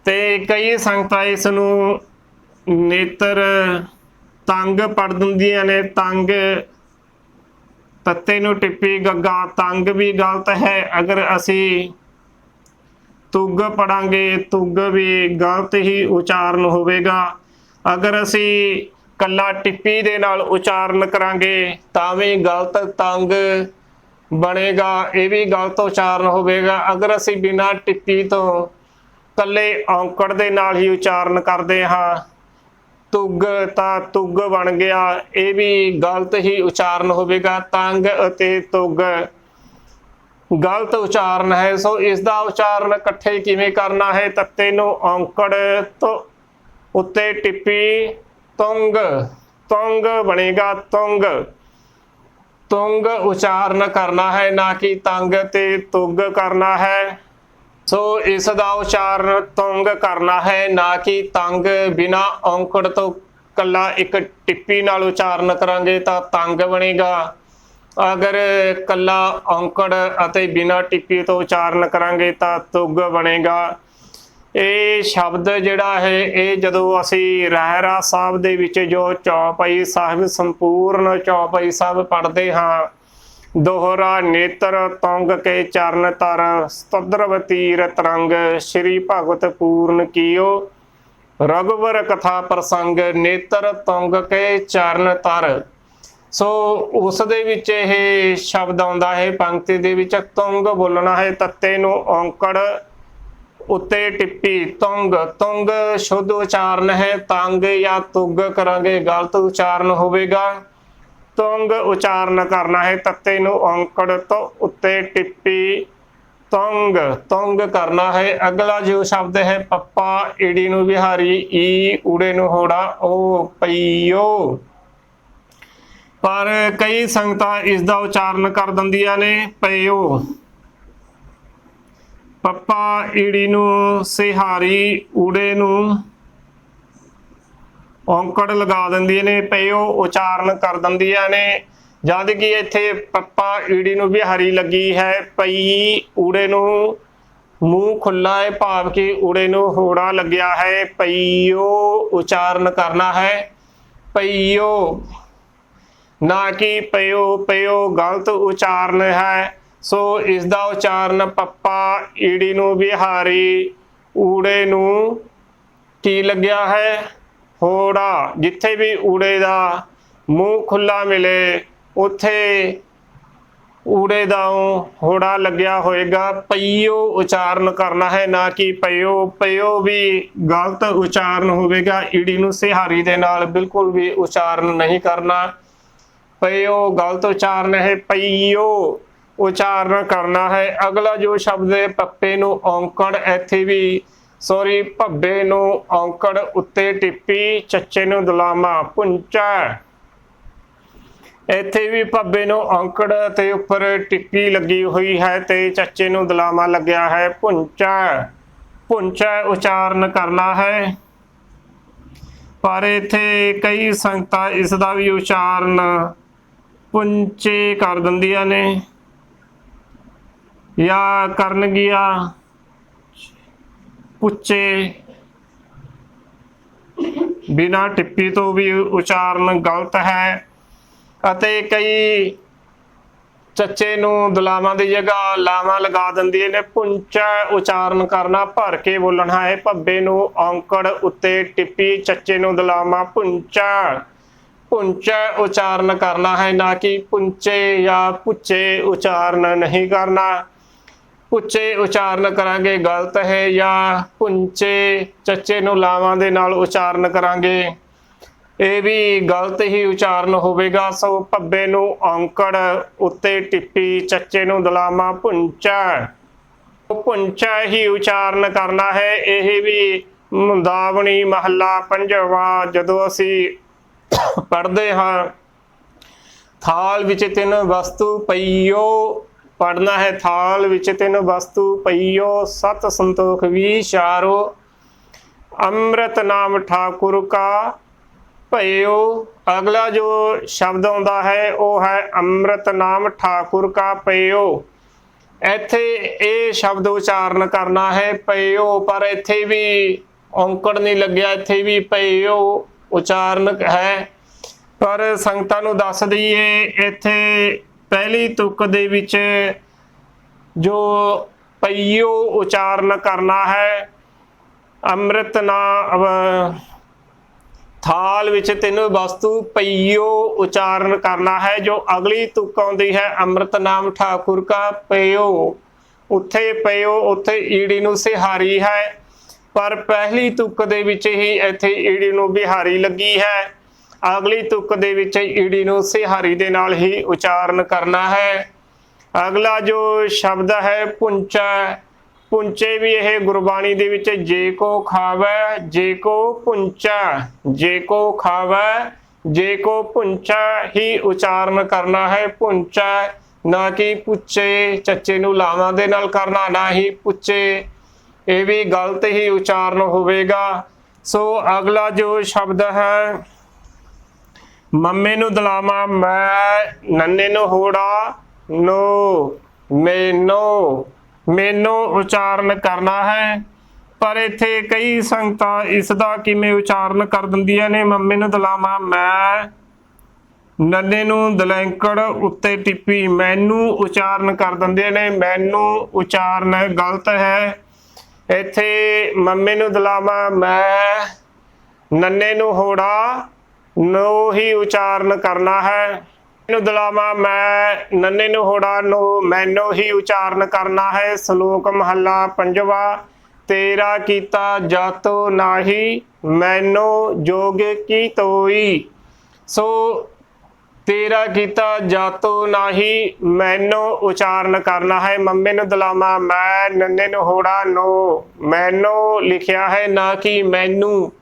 ਤੇ ਕਈ ਸੰਗਤਾਂ ਇਸ ਨੂੰ ਨੇਤਰ ਤੰਗ ਪੜ ਦਿੰਦੀਆਂ ਨੇ। ਤੰਗ ਤੱਤੇ ਨੂੰ ਟਿੱਪੀ, ਗੱਗਾ ਤੰਗ ਵੀ ਗਲਤ ਹੈ। ਅਗਰ ਅਸੀਂ ਤੁਗ ਪੜਾਂਗੇ, ਤੁਗ ਵੀ ਗਲਤ ਹੀ ਉਚਾਰਨ ਹੋਵੇਗਾ। ਅਗਰ ਅਸੀਂ ਕੱਲਾ ਟਿੱਪੀ ਦੇ ਨਾਲ ਉਚਾਰਨ ਕਰਾਂਗੇ, ਤਾਂ ਵੀ ਗਲਤ ਤੰਗ ਬਣੇਗਾ, ਇਹ ਵੀ ਗਲਤ ਉਚਾਰਨ ਹੋਵੇਗਾ। ਅਗਰ ਅਸੀਂ ਬਿਨਾਂ ਟਿੱਪੀ ਤੋਂ ਕੱਲੇ ਔਂਕੜ ਦੇ ਨਾਲ ਹੀ ਉਚਾਰਨ ਕਰਦੇ ਹਾਂ, ਤੁਗ ਤਾਂ ਤੁਗ ਬਣ ਗਿਆ, ਇਹ ਵੀ ਗਲਤ ਹੀ ਉਚਾਰਨ ਹੋਵੇਗਾ। ਤੰਗ ਅਤੇ ਤੁਗ ਗਲਤ ਉਚਾਰਨ ਹੈ, ਸੋ ਇਸ ਦਾ ਉਚਾਰਨ ਇਕੱਠੇ ਕਿਵੇਂ ਕਰਨਾ ਹੈ? ਤੱਤੇ ਨੂੰ ਔਂਕੜ ਤੋਂ ਉੱਤੇ ਟਿੱਪੀ, ਤੁੰਗ ਤੁੰਗ ਬਣੇਗਾ ਤੁੰਗ। ਤੁੰਗ ਉਚਾਰਨ ਕਰਨਾ ਹੈ, ਨਾ ਕਿ ਤੰਗ ਤੇ ਤੁੰਗ ਕਰਨਾ ਹੈ। ਸੋ ਇਸ ਦਾ ਉਚਾਰਨ ਤੁੰਗ ਕਰਨਾ ਹੈ, ਨਾ ਕਿ ਤੰਗ ਬਿਨਾ ਔਂਕੜ ਤੋਂ ਕੱਲਾ ਇੱਕ ਟਿੱਪੀ ਨਾਲ ਉਚਾਰਨ ਕਰਾਂਗੇ ਤਾਂ ਤੰਗ ਬਣੇਗਾ। ਅਗਰ ਕੱਲਾ ਔਂਕੜ ਅਤੇ ਬਿਨਾਂ ਟਿੱਪੀ ਤੋਂ ਉਚਾਰਨ ਕਰਾਂਗੇ ਤਾਂ ਤੁਗ ਬਣੇਗਾ। ਇਹ ਸ਼ਬਦ ਜਿਹੜਾ ਹੈ, ਇਹ ਜਦੋਂ ਅਸੀਂ ਰਹਿਰਾ ਸਾਹਿਬ ਦੇ ਵਿੱਚ ਜੋ ਚੌਪਈ ਸਾਹਿਬ, ਸੰਪੂਰਨ ਚੌਪਈ ਸਾਹਿਬ ਪੜ੍ਹਦੇ ਹਾਂ, ਦੋਹਰਾ ਨੇਤਰ ਤੰਗ ਕੇ ਚਰਨ ਤਰ ਸਤਦਰਵਤੀ ਤਰੰਗ, ਸ਼੍ਰੀ ਭਗਵਤ ਪੂਰਨ ਕੀਓ। ਰਗਵਰ ਕਥਾ ਪ੍ਰਸੰਗ, ਨੇਤਰ ਤੰਗ ਕੇ ਚਰਨ ਤਰ। ਸੋ ਉਸ ਦੇ ਵਿੱਚ ਇਹ ਸ਼ਬਦ ਆਉਂਦਾ ਹੈ, ਪੰਕਤੀ ਦੇ ਵਿੱਚ ਤੁੰਗ ਬੋਲਣਾ ਹੈ, ਤੱਤੇ ਨੂੰ ਔਂਕੜ ਉੱਤੇ ਟਿੱਪੀ, ਤੁੰਗ ਤੁੰਗ ਸ਼ੁੱਧ ਉਚਾਰਨ ਹੈ, ਤੰਗ ਜਾਂ ਤੁਗ ਕਰਾਂਗੇ, ਗਲਤ ਉਚਾਰਨ ਹੋਵੇਗਾ। ਤੁੰਗ ਉਚਾਰਨ ਕਰਨਾ ਹੈ, ਤੱਤੇ ਨੂੰ ਔਂਕੜ ਤੋਂ ਉੱਤੇ ਟਿੱਪੀ, ਤੁੰਗ ਤੁੰਗ ਕਰਨਾ ਹੈ। ਅਗਲਾ ਜੋ ਸ਼ਬਦ ਹੈ, ਪੱਪਾ, ਈੜੀ ਨੂੰ ਵਿਹਾਰੀ ਈ, ਊੜੇ ਨੂੰ ਹੋੜਾ, ਓ, ਪਈਓ। ਪਰ ਕਈ ਸੰਗਤਾਂ ਇਸ ਦਾ ਉਚਾਰਨ ਕਰ ਦਿੰਦੀਆਂ ਨੇ ਪਈਓ ਪੱਪਾ ਈੜੀ ਨੂੰ, ਸਿਹਾਰੀ ਊੜੇ ਨੂੰ ਔਂਕੜ ਲਗਾ ਦਿੰਦੀਆਂ ਨੇ ਪਈਓ ਉਚਾਰਨ ਕਰ ਦਿੰਦੀਆਂ ਨੇ। ਜਦ ਕਿ ਇੱਥੇ ਪੱਪਾ ਈੜੀ ਨੂੰ ਵੀ ਲੱਗੀ ਹੈ ਪਈ ਊੜੇ ਨੂੰ ਮੂੰਹ ਖੁੱਲਾ ਹੈ, ਭਾਵ ਕਿ ਊੜੇ ਨੂੰ ਹੋੜਾ ਲੱਗਿਆ ਹੈ ਪਈਓ ਉਚਾਰਨ ਕਰਨਾ ਹੈ ਪਈਓ ਨਾ ਕਿ ਪਇਓ ਪਇਓ, ਗਲਤ ਉਚਾਰਨ ਹੈ। ਸੋ ਇਸ ਦਾ ਉਚਾਰਨ ਪੱਪਾ ਈੜੀ ਨੂੰ ਵਿਹਾਰੀ ਊੜੇ ਨੂੰ ਕੀ ਲੱਗਿਆ ਹੈ? ਹੋੜਾ, ਜਿੱਥੇ ਵੀ ਊੜੇ ਦਾ ਮੂੰਹ ਖੁੱਲਾ ਮਿਲੇ, ਉੱਥੇ ਊੜੇ ਦਾ ਹੋੜਾ ਲੱਗਿਆ ਹੋਏਗਾ। ਪਈਓ ਉਚਾਰਨ ਕਰਨਾ ਹੈ, ਨਾ ਕਿ ਪਈਓ ਪਈਓ ਵੀ ਗਲਤ ਉਚਾਰਨ ਹੋਵੇਗਾ। ਈੜੀ ਨੂੰ ਸਿਹਾਰੀ ਦੇ ਨਾਲ ਬਿਲਕੁਲ ਵੀ ਉਚਾਰਨ ਨਹੀਂ ਕਰਨਾ। ਪਈਓ ਗਲਤ ਉਚਾਰਨ ਹੈ ਪਈਓ। ਉਚਾਰਨ ਕਰਨਾ ਹੈ। ਅਗਲਾ ਜੋ ਸ਼ਬਦ ਹੈ ਪੱਪੇ ਨੂੰ ਔਂਕੜ, ਇੱਥੇ ਵੀ ਸੌਰੀ ਭੱਬੇ ਨੂੰ ਔਂਕੜ ਉੱਤੇ ਟਿੱਪੀ, ਚੱਚੇ ਨੂੰ ਦੁਲਾਮਾ ਪੁੰਚਾ। ਇੱਥੇ ਵੀ ਭੱਬੇ ਨੂੰ ਔਂਕੜ ਤੇ ਉੱਪਰ ਟਿੱਪੀ ਲੱਗੀ ਹੋਈ ਹੈ ਤੇ ਚੱਚੇ ਨੂੰ ਦੁਲਾਮਾ ਲੱਗਿਆ ਹੈ, ਪੁੰਚਾ। ਪੁੰਚਾ ਉਚਾਰਨ ਕਰਨਾ ਹੈ। ਪਰ ਇੱਥੇ ਕਈ ਸੰਗਤਾਂ ਇਸ ਦਾ ਵੀ ਉਚਾਰਨ ਪੁੰਚੇ ਕਰ ਦਿੰਦੀਆਂ ਨੇ। ਜਾਂ ਕਰਨਗੀਆਂ ਪੁੱਚੇ ਬਿਨਾ ਟਿੱਪੀ ਤੋਂ ਵੀ ਉਚਾਰਨ ਗਲਤ ਹੈ ਅਤੇ ਕਈ ਚੱਚੇ ਨੂੰ ਦੁਲਾਵਾਂ ਦੀ ਜਗ੍ਹਾ ਲਾਵਾਂ ਲਗਾ ਦਿੰਦੀਆਂ ਨੇ। ਪੁੰਚਾ ਉਚਾਰਨ ਕਰਨਾ ਭਰ ਕੇ ਬੋਲਣਾ ਹੈ। ਭੱਬੇ ਨੂੰ ਔਂਕੜ ਉੱਤੇ ਟਿੱਪੀ ਚੱਚੇ ਨੂੰ ਦੁਲਾਵਾਂ, ਪੁੰਚਾ। ਪੁੰਚਾ ਉਚਾਰਨ ਕਰਨਾ ਹੈ ਨਾ ਕਿ ਪੁੰਚੇ ਜਾਂ ਪੁੱਚੇ ਉਚਾਰਨ ਨਹੀਂ ਕਰਨਾ। ਪੁੱਚੇ ਉਚਾਰਨ ਕਰਾਂਗੇ ਗਲਤ ਹੈ ਜਾਂ ਪੁੰਚੇ ਚੱਚੇ ਨੂੰ ਲਾਵਾਂ ਦੇ ਨਾਲ ਉਚਾਰਨ ਕਰਾਂਗੇ। ਇਹ ਵੀ ਗਲਤ ਹੀ ਉਚਾਰਨ ਹੋਵੇਗਾ। ਸੋ ਭੱਬੇ ਨੂੰ ਔਂਕੜ ਉੱਤੇ ਟਿੱਪੀ ਚੱਚੇ ਨੂੰ ਦਲਾਮਾ ਪੁੰਚਾ। ਪੁੰਚਾ ਹੀ ਉਚਾਰਨ ਕਰਨਾ ਹੈ। ਇਹ ਵੀ ਮੁੰਦਾਵਣੀ ਮਹੱਲਾ ਪੰਜਵਾ। ਜਦੋਂ ਅਸੀਂ ਪੜਦੇ ਹਾਂ। ਥਾਲ ਵਿੱਚ ਤਿੰਨ ਵਸਤੂ ਪਈਓ ਪੜਨਾ ਹੈ ਥਾਲ ਵਿੱਚ ਤਿੰਨ ਵਸਤੂ ਪਈਓ, ਸਤ ਸੰਤੋਖ ਵਿਚਾਰੋ ਅੰਮ੍ਰਿਤ ਨਾਮ ਠਾਕੁਰ ਕਾ ਭਇਓ। ਅਗਲਾ ਜੋ ਸ਼ਬਦ ਆਉਂਦਾ ਹੈ, ਉਹ ਹੈ ਅੰਮ੍ਰਿਤ ਨਾਮ ਠਾਕੁਰ ਕਾ ਪਇਓ ਇੱਥੇ ਇਹ ਸ਼ਬਦ ਉਚਾਰਨ ਕਰਨਾ ਹੈ ਪਇਓ ਪਰ ਇੱਥੇ ਵੀ ਔਂਕੜ ਨਹੀਂ ਲੱਗਿਆ, ਇੱਥੇ ਵੀ ਪਇਓ ਉਚਾਰਨ ਹੈ। ਪਰ ਸੰਗਤਾਂ ਨੂੰ ਦੱਸ ਦਈਏ, ਇੱਥੇ ਪਹਿਲੀ ਤੁਕ ਦੇ ਵਿੱਚ ਜੋ ਪਈਓ ਉਚਾਰਨ ਕਰਨਾ ਹੈ ਅੰਮ੍ਰਿਤ ਨਾਮ ਥਾਲ ਵਿੱਚ ਤਿੰਨ ਵਸਤੂ ਪਈਓ ਉਚਾਰਨ ਕਰਨਾ ਹੈ, ਜੋ ਅਗਲੀ ਤੁਕ ਆਉਂਦੀ ਹੈ ਅੰਮ੍ਰਿਤ ਨਾਮ ਠਾਕੁਰ ਕਾ ਪਈਓ। ਉੱਥੇ ਪਈਓ, ਉੱਥੇ ਈੜੀ ਨੂੰ ਸਿਹਾਰੀ ਹੈ। ਪਰ ਪਹਿਲੀ ਤੁਕ ਦੇ ਵਿੱਚ ਹੀ ਇੱਥੇ ਈੜੀ ਨੂੰ ਬਿਹਾਰੀ ਲੱਗੀ ਹੈ। ਅਗਲੀ ਤੁਕ ਦੇ ਵਿੱਚ ਈੜੀ ਨੂੰ ਸਿਹਾਰੀ ਦੇ ਨਾਲ ਹੀ ਉਚਾਰਨ ਕਰਨਾ ਹੈ। ਅਗਲਾ ਜੋ ਸ਼ਬਦ ਹੈ, ਪੁੰਚਾ। ਪੁੰਚੇ ਵੀ ਇਹ ਗੁਰਬਾਣੀ ਦੇ ਵਿੱਚ ਜੇ ਕੋ ਖਾਵੇ, ਜੇ ਕੋ ਪੁੰਚਾ, ਜੇ ਕੋ ਖਾਵੇ, ਜੇ ਕੋ ਪੁੰਚਾ ਹੀ ਉਚਾਰਨ ਕਰਨਾ ਹੈ। ਪੁੰਚਾ ਨਾ ਕਿ ਪੁੱਚੇ ਚੱਚੇ ਨੂੰ ਲਾਵਾਂ ਦੇ ਨਾਲ ਕਰਨਾ, ਨਾ ਹੀ ਪੁੱਚੇ ਇਹ ਵੀ ਗਲਤ ਹੀ ਉਚਾਰਨ ਹੋਵੇਗਾ। ਸੋ ਅਗਲਾ ਜੋ ਸ਼ਬਦ ਹੈ, ਮੰਮੇ ਨੂੰ ਦਲਾਮਾ ਮੈਂ ਨੰਨੇ ਨੂੰ ਹੋੜਾ, ਨੋ, ਮੈਨੋ, ਮੈਨੂੰ ਉਚਾਰਨ ਕਰਨਾ ਹੈ। ਪਰ ਇੱਥੇ ਕਈ ਸੰਗਤਾਂ ਇਸ ਦਾ ਕਿਵੇਂ ਉਚਾਰਨ ਕਰ ਦਿੰਦੀਆਂ ਨੇ? ਮੰਮੇ ਨੂੰ ਦਲਾਮਾ ਮੈਂ ਨੰਨੇ ਨੂੰ ਦਲੈਂਕੜ ਉੱਤੇ ਟਿੱਪੀ, ਮੈਨੂੰ ਉਚਾਰਨ ਕਰ ਦਿੰਦੇ ਨੇ। ਮੈਨੂੰ ਉਚਾਰਨ ਗਲਤ ਹੈ। ਇੱਥੇ ਮੰਮੇ ਨੂੰ ਦਲਾਮਾ ਮੈਂ, ਨੰਨੇ ਨੂੰ ਹੋੜਾ, ਨੋ ਹੀ ਉਚਾਰਨ ਕਰਨਾ ਹੈ। ਨੂੰ ਦਲਾਮਾ ਮੈਂ, ਨੰਨੇ ਨੂੰ ਹੋੜਾ, ਨੋ, ਮੈਨੂੰ ਹੀ ਉਚਾਰਨ ਕਰਨਾ ਹੈ। ਸ਼ਲੋਕ ਮਹੱਲਾ ਪੰਜਵਾ, ਤੇਰਾ ਕੀਤਾ ਜਾਤੋ ਨਾਹੀ, ਮੈਨੋ ਜੋਗ ਕੀ ਤੋਈ? ਸੋ ਤੇਰਾ ਕੀਤਾ ਜਾਤੋ ਨਾਹੀ, ਮੈਨੂੰ ਉਚਾਰਨ ਕਰਨਾ ਹੈ। ਮੰਮੇ ਨੂੰ ਦਲਾਮਾ, ਮੈਂ ਨੰਨੇ ਨੂੰ ਹੋੜਾ, ਨੋ, ਮੈਨੋ ਲਿਖਿਆ ਹੈ ਨਾ ਕਿ ਮੈਨੂੰ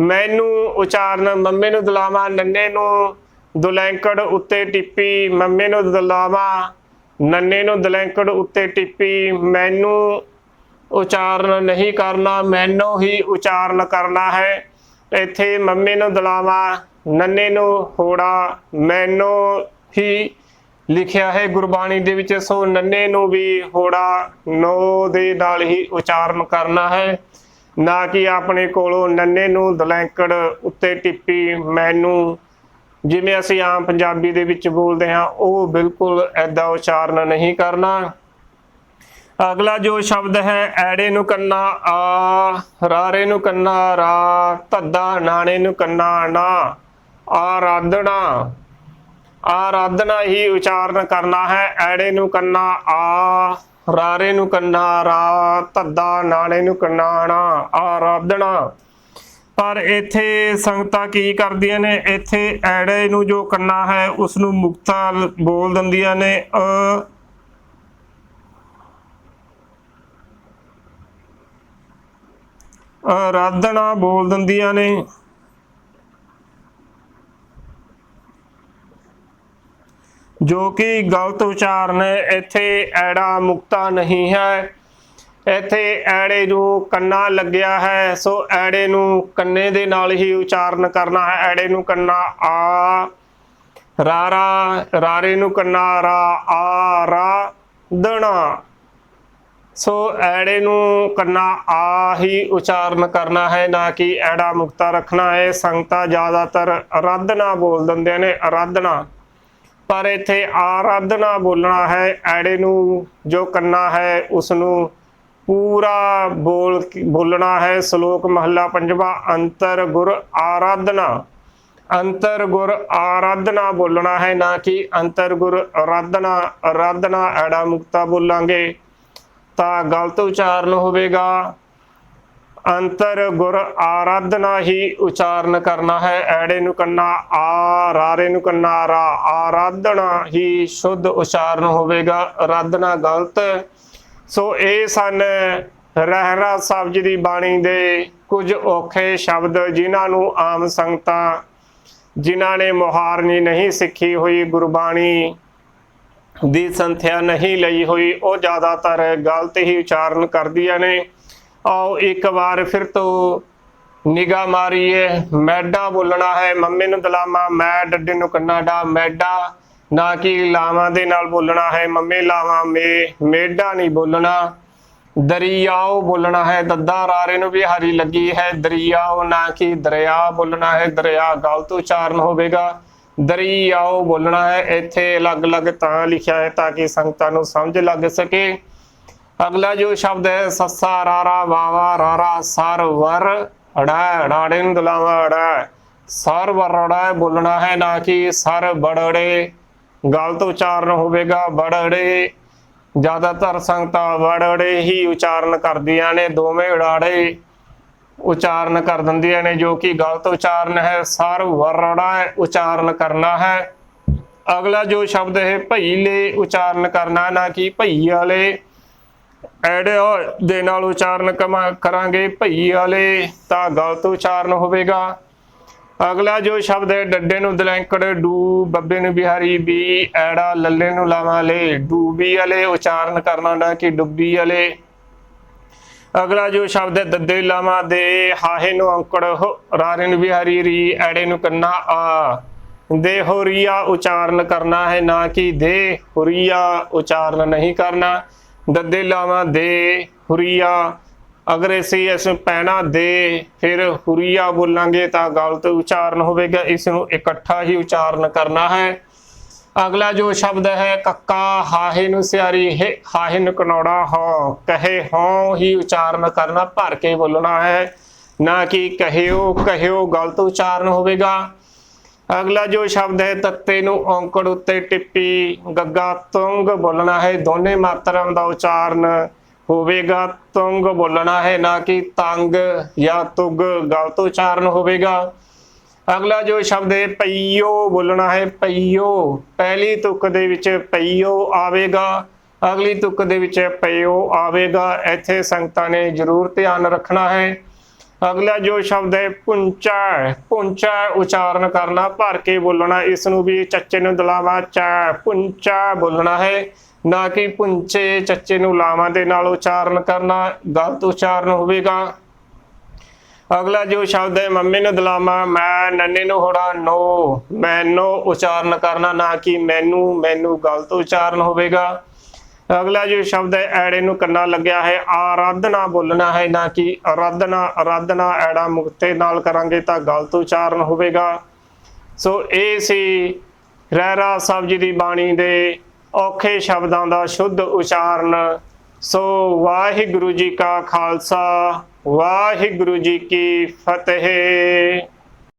ਮੈਨੂੰ ਉਚਾਰਨ। ਮੰਮੇ ਨੂੰ ਦਲਾਮਾ, ਨੰਨੇ ਨੂੰ ਦੁਲੈਂਕੜ ਉੱਤੇ ਟਿੱਪੀ। ਮੰਮੇ ਨੂੰ ਦਲਾਮਾ, ਨੰਨੇ ਨੂੰ ਦੁਲੈਂਕੜ ਉੱਤੇ ਟਿੱਪੀ। ਮੈਨੂੰ ਉਚਾਰਨ ਨਹੀਂ ਕਰਨਾ, ਮੈਨੂੰ ਹੀ ਉਚਾਰਨ ਕਰਨਾ ਹੈ। ਇੱਥੇ ਮੰਮੀ ਨੂੰ ਦਲਾਵਾ ਨੰਨੇ ਨੂੰ ਹੋੜਾ, ਮੈਨੂੰ ਹੀ ਲਿਖਿਆ ਹੈ ਗੁਰਬਾਣੀ ਦੇ ਵਿੱਚ, ਸੋ ਨੰਨੇ ਨੂੰ ਵੀ ਹੋੜਾ ਨੋ ਦੇ ਨਾਲ ਹੀ ਉਚਾਰਨ ਕਰਨਾ ਹੈ। ਨਾ ਕਿ ਆਪਣੇ ਕੋਲੋਂ ਨੰਨੇ ਨੂੰ ਦਲੈਂਕੜ ਉੱਤੇ ਟਿੱਪੀ ਮੈਨੂੰ, ਜਿਵੇਂ ਅਸੀਂ ਆਮ ਪੰਜਾਬੀ ਦੇ ਵਿੱਚ ਬੋਲਦੇ ਹਾਂ, ਉਹ ਬਿਲਕੁਲ ਐਦਾ ਉਚਾਰਨ ਨਹੀਂ ਕਰਨਾ। ਅਗਲਾ ਜੋ ਸ਼ਬਦ ਹੈ, ਐੜੇ ਨੂੰ ਕੰਨਾ, ਆ, ਰਾਰੇ ਨੂੰ ਕੰਨਾ, ਰਾ, ਧੱਦਾ, ਨਾਣੇ ਨੂੰ ਕੰਨਾ, ਨਾ, ਆਰਾਧਨਾ। ਆਰਾਧਨਾ ਹੀ ਉਚਾਰਨ ਕਰਨਾ ਹੈ, ਐੜੇ ਨੂੰ ਕੰਨਾ, ਆ, ਰਾਰੇ ਨੂੰ ਕੰਨਾ, ਰਾ, ਧੱਦਾ, ਨਾਣੇ ਨੂੰ ਕੰਨਾ, ਨਾ, ਆਰਾਧਨਾ। ਪਰ ਇੱਥੇ ਸੰਗਤਾਂ ਕੀ ਕਰਦੀਆਂ ਨੇ? ਇੱਥੇ ਐੜੇ ਨੂੰ ਜੋ ਕੰਨਾ ਹੈ ਉਸ ਨੂੰ ਮੁਕਤਾ ਬੋਲ ਦਿੰਦੀਆਂ ਨੇ, ਅ ਆਰਾਧਨਾ ਬੋਲ ਦਿੰਦੀਆਂ ਨੇ। ਜੋ ਕਿ ਗਲਤ ਉਚਾਰਨ ਹੈ ਇੱਥੇ ਐੜਾ ਮੁਕਤਾ ਨਹੀਂ ਹੈ। ਇੱਥੇ ਐੜੇ ਨੂੰ ਕੰਨਾ ਲੱਗਿਆ ਹੈ, ਸੋ ਐੜੇ ਨੂੰ ਕੰਨੇ ਦੇ ਨਾਲ ਹੀ ਉਚਾਰਨ ਕਰਨਾ ਹੈ। ਐੜੇ ਨੂੰ ਕੰਨਾ ਆ, ਰਾਰਾ, ਰਾਰੇ ਨੂੰ ਕੰਨਾ ਰਾ, ਆ, ਰਾ, ਦਣਾ। ਸੋ ਐੜੇ ਨੂੰ ਕੰਨਾ ਆ ਹੀ ਉਚਾਰਨ ਕਰਨਾ ਹੈ, ਨਾ ਕਿ ਐੜਾ ਮੁਕਤਾ ਰੱਖਣਾ ਹੈ। ਸੰਗਤਾਂ ਜ਼ਿਆਦਾਤਰ ਅਰਾਧਨਾ ਬੋਲ ਦਿੰਦੇ ਨੇ ਅਰਾਧਨਾ ਪਰ ਇੱਥੇ ਆਰਾਧਨਾ ਬੋਲਣਾ ਹੈ, ਐੜੇ ਨੂੰ ਜੋ ਕੰਨਾ ਹੈ ਉਸ ਨੂੰ ਪੂਰਾ ਬੋਲ ਬੋਲਣਾ ਹੈ। ਸ਼ਲੋਕ ਮਹੱਲਾ ਪੰਜਵਾ, ਅੰਤਰ ਗੁਰ ਆਰਾਧਨਾ। ਅੰਤਰ ਗੁਰ ਆਰਾਧਨਾ ਬੋਲਣਾ ਹੈ, ਨਾ ਕਿ ਅੰਤਰ ਗੁਰ ਆਰਾਧਨਾ। ਆਰਾਧਨਾ, ਐੜਾ ਮੁਕਤਾ ਬੋਲਾਂਗੇ। ਤਾਂ ਗਲਤ ਉਚਾਰਨ ਹੋਵੇਗਾ। ਅੰਤਰ ਗੁਰ ਆਰਾਧਨਾ ਹੀ ਉਚਾਰਨ ਕਰਨਾ ਹੈ। ਐੜੇ ਨੂੰ ਕੰਨਾ ਆ, ਰਾਰੇ ਨੂੰ ਕੰਨਾ ਰਾ। ਆਰਾਧਨਾ ਹੀ ਸ਼ੁੱਧ ਉਚਾਰਨ ਹੋਵੇਗਾ। ਆਰਾਧਨਾ ਗਲਤ। ਸੋ ਇਹ ਸਨ ਰਹਿਰਾ ਸਾਹਿਬ ਜੀ ਦੀ ਬਾਣੀ ਦੇ ਕੁਝ ਔਖੇ ਸ਼ਬਦ, ਜਿਨ੍ਹਾਂ ਨੂੰ ਆਮ ਸੰਗਤਾਂ, ਜਿਨ੍ਹਾਂ ਨੇ ਮੁਹਾਰਨੀ ਨਹੀਂ ਸਿੱਖੀ ਹੋਈ ਗੁਰਬਾਣੀ ਦੀ ਸੰਥਿਆ ਨਹੀਂ ਲਈ ਹੋਈ, ਉਹ ਜ਼ਿਆਦਾਤਰ ਗਲਤ ਹੀ ਉਚਾਰਨ ਕਰਦੀਆਂ ਨੇ। ਆਓ ਇੱਕ ਵਾਰ ਫਿਰ ਤੋਂ ਨਿਗਾ ਮਾਰੀਏ। ਮੈਡਾ ਬੋਲਣਾ ਹੈ, ਮੰਮੀ ਨੂੰ ਦਲਾਮਾ, ਮੈਂ ਡੱਡੇ ਨੂੰ ਕੰਨਾ ਡਾ, ਮੈਡਾ ਨਾ ਕਿ ਲਾਵਾਂ ਦੇ ਨਾਲ ਬੋਲਣਾ ਹੈ। ਮੰਮੀ ਲਾਵਾਂ, ਮੇ, ਮੇਡਾ ਨਹੀਂ ਬੋਲਣਾ। ਦਰਿਆਓ ਬੋਲਣਾ ਹੈ, ਦੱਦਾ ਰਾਰੇ ਨੂੰ ਵੀ ਹਰੀ ਲੱਗੀ ਹੈ। ਦਰਿਆਓ ਨਾ ਕਿ ਦਰਿਆ ਬੋਲਣਾ ਹੈ, ਦਰਿਆ ਗਲਤ ਉਚਾਰਨ ਹੋਵੇਗਾ। ਦਰਿਆਓ ਬੋਲਣਾ ਹੈ, ਇੱਥੇ ਅਲੱਗ-ਅਲੱਗ ਤਾਂ ਲਿਖਿਆ ਹੈ ਤਾਂ ਕਿ ਸੰਗਤਾਂ ਨੂੰ ਸਮਝ ਲੱਗ ਸਕੇ। ਅਗਲਾ ਜੋ ਸ਼ਬਦ ਹੈ, ਸੱਸਾ ਰਾਰਾ ਵਾਵਾ ਰਾਰਾ ਸਰਵਰ ਅੜਾ ਅੜਾੜੇ ਨੂੰ ਦਲਾਵਾ ਅੜਾ ਸਰਵਰ ਅੜਾ ਬੋਲਣਾ ਹੈ ਨਾ ਕਿ ਸਰ ਬੜੜੇ। ਗਲਤ ਉਚਾਰਨ ਹੋਵੇਗਾ ਬੜੜੇ। ਜ਼ਿਆਦਾਤਰ ਸੰਗਤਾਂ ਬੜੜੇ ਹੀ ਉਚਾਰਨ ਕਰਦੀਆਂ ਨੇ, ਦੋਵੇਂ ਉਡਾੜੇ ਉਚਾਰਨ ਕਰ ਦਿੰਦੀਆਂ ਨੇ, ਜੋ ਕਿ ਗਲਤ ਉਚਾਰਨ ਹੈ ਸਰਵਰੜਾ ਉਚਾਰਨ ਕਰਨਾ ਹੈ। ਅਗਲਾ ਜੋ ਸ਼ਬਦ ਹੈ, ਭਈਲੇ ਉਚਾਰਨ ਕਰਨਾ, ਨਾ ਕਿ ਭਈ ਵਾਲੇ ਐੜੇ ਦੇ ਨਾਲ ਉਚਾਰਨ ਕਮਾ- ਕਰਾਂਗੇ ਭਈ ਵਾਲੇ ਤਾਂ ਗਲਤ ਉਚਾਰਨ ਹੋਵੇਗਾ। ਅਗਲਾ ਜੋ ਸ਼ਬਦ ਹੈ, ਡੱਡੇ ਨੂੰ ਦਲੈਂਕੜ, ਡੂ ਬੱਬੇ ਨੂੰ ਬਿਹਾਰੀ, ਬੀ ਐੜਾ, ਲੱਲੇ ਨੂੰ ਲਾਵਾਂ ਲੈ। ਡੂਬੀ ਵਾਲੇ ਉਚਾਰਨ ਕਰਨਾ, ਨਾ ਕਿ ਡੁੱਬੀ ਵਾਲੇ। ਅਗਲਾ ਜੋ ਸ਼ਬਦ ਹੈ, ਦੱਦੇ ਲਾਵਾਂ ਦੇ, ਹਾਹੇ ਨੂੰ ਅੰਕੜ ਹੋ ਰਾਰੇ ਨੂੰ ਬਿਹਾਰੀ ਰੀ, ਐੜੇ ਨੂੰ ਕੰਨਾ ਆ। ਦੇ ਹੋਰੀਆ ਉਚਾਰਨ ਕਰਨਾ ਹੈ ਨਾ ਕਿ ਦੇ ਹੁਰੀਆ ਉਚਾਰਨ ਨਹੀਂ ਕਰਨਾ। ਦੱਦੇ ਲਾਵਾਂ ਦੇ ਹੁਰੀਆ ਅਗਰ ਅਸੀਂ ਇਸ ਨੂੰ ਪੈਣਾ ਦੇ, ਫਿਰ ਹੁਰੀਆ ਬੋਲਾਂਗੇ ਤਾਂ ਗਲਤ ਉਚਾਰਨ ਹੋਵੇਗਾ, ਇਸ ਨੂੰ ਇਕੱਠਾ ਹੀ ਉਚਾਰਨ ਕਰਨਾ ਹੈ। ਅਗਲਾ ਜੋ ਸ਼ਬਦ ਹੈ, ਕੱਕਾ ਹਾਹੇ ਨੂੰ ਸਿਆਰੀ, ਹੈ ਹਾਹੇ ਨੂੰ ਕਨੌੜਾ ਹੋ, ਕਹੇ ਹੋ ਹੀ ਉਚਾਰਨ ਕਰਨਾ, ਭਰ ਕੇ ਬੋਲਣਾ ਹੈ। ਨਾ ਕਿ ਕਹਿਓ ਕਹਿਓ ਗਲਤ ਉਚਾਰਨ ਹੋਵੇਗਾ। ਅਗਲਾ ਜੋ ਸ਼ਬਦ ਹੈ, ਤੱਤੇ ਨੂੰ ਔਂਕੜ ਉੱਤੇ ਟਿੱਪੀ, ਗੱਗਾ ਤੁੰਗ ਬੋਲਣਾ ਹੈ, ਦੋਨੇ ਮਾਤਰਾਵਾਂ ਦਾ ਉਚਾਰਨ ਹੋਵੇਗਾ। ਤੁੰਗ ਬੋਲਣਾ ਹੈ, ਨਾ ਕਿ ਤੰਗ ਜਾਂ ਤੁਗ, ਗਲਤ ਉਚਾਰਨ ਹੋਵੇਗਾ। ਅਗਲਾ ਜੋ ਸ਼ਬਦ ਹੈ, ਪਈਓ, ਬੋਲਣਾ ਹੈ ਪਈਓ। ਪਹਿਲੀ ਤੁਕ ਦੇ ਵਿੱਚ ਪਈਓ ਆਵੇਗਾ, ਅਗਲੀ ਤੁਕ ਦੇ ਵਿੱਚ ਪਈਓ ਆਵੇਗਾ। ਇੱਥੇ ਸੰਗਤਾਂ ਨੇ ਜ਼ਰੂਰ ਧਿਆਨ ਰੱਖਣਾ ਹੈ। ਅਗਲਾ ਜੋ ਸ਼ਬਦ ਹੈ, ਪੁੰਚਾ। ਪੁੰਚਾ ਉਚਾਰਨ ਕਰਨਾ, ਭਰ ਕੇ ਬੋਲਣਾ, ਇਸ ਨੂੰ ਵੀ ਚੱਚੇ ਨੂੰ ਦਲਾਵਾ, ਚਾ। ਪੁੰਚਾ ਬੋਲਣਾ ਹੈ, ਨਾ ਕਿ ਪੁੰਚੇ ਚੱਚੇ ਨੂੰ ਲਾਵਾਂ ਦੇ ਨਾਲ ਉਚਾਰਨ ਕਰਨਾ, ਗਲਤ ਉਚਾਰਨ ਹੋਵੇਗਾ। ਅਗਲਾ ਜੋ ਸ਼ਬਦ ਹੈ, ਮੰਮੀ ਨੂੰ ਦਲਾਮਾ ਮੈਂ ਨੰਨੇ ਨੂੰ ਹੋੜਾ, ਨੋ। ਮੈਨੂੰ ਉਚਾਰਨ ਕਰਨਾ ਨਾ ਕਿ ਮੈਨੂੰ ਮੈਨੂੰ ਗਲਤ ਉਚਾਰਨ ਹੋਵੇਗਾ। ਅਗਲਾ ਜੋ ਸ਼ਬਦ ਹੈ, ਐੜੇ ਨੂੰ ਕੰਨਾ ਲੱਗਿਆ ਹੈ ਆਰਾਧਨਾ ਬੋਲਣਾ ਹੈ ਨਾ ਕਿ ਆਰਾਧਨਾ ਆਰਾਧਨਾ ਐੜਾ ਮੁਕਤੇ ਨਾਲ ਕਰਾਂਗੇ ਤਾਂ ਗਲਤ ਉਚਾਰਨ ਹੋਵੇਗਾ। ਸੋ ਇਹ ਸੀ ਰਹਿਰਾ ਸਾਹਿਬ ਜੀ ਦੀ ਬਾਣੀ ਦੇ ਔਖੇ ਸ਼ਬਦਾਂ ਦਾ ਸ਼ੁੱਧ ਉਚਾਰਨ। ਸੋ ਵਾਹਿਗੁਰੂ ਜੀ ਕਾ ਖਾਲਸਾ। ਵਾਹਿਗੁਰੂ ਜੀ ਕੀ ਫਤਿਹ।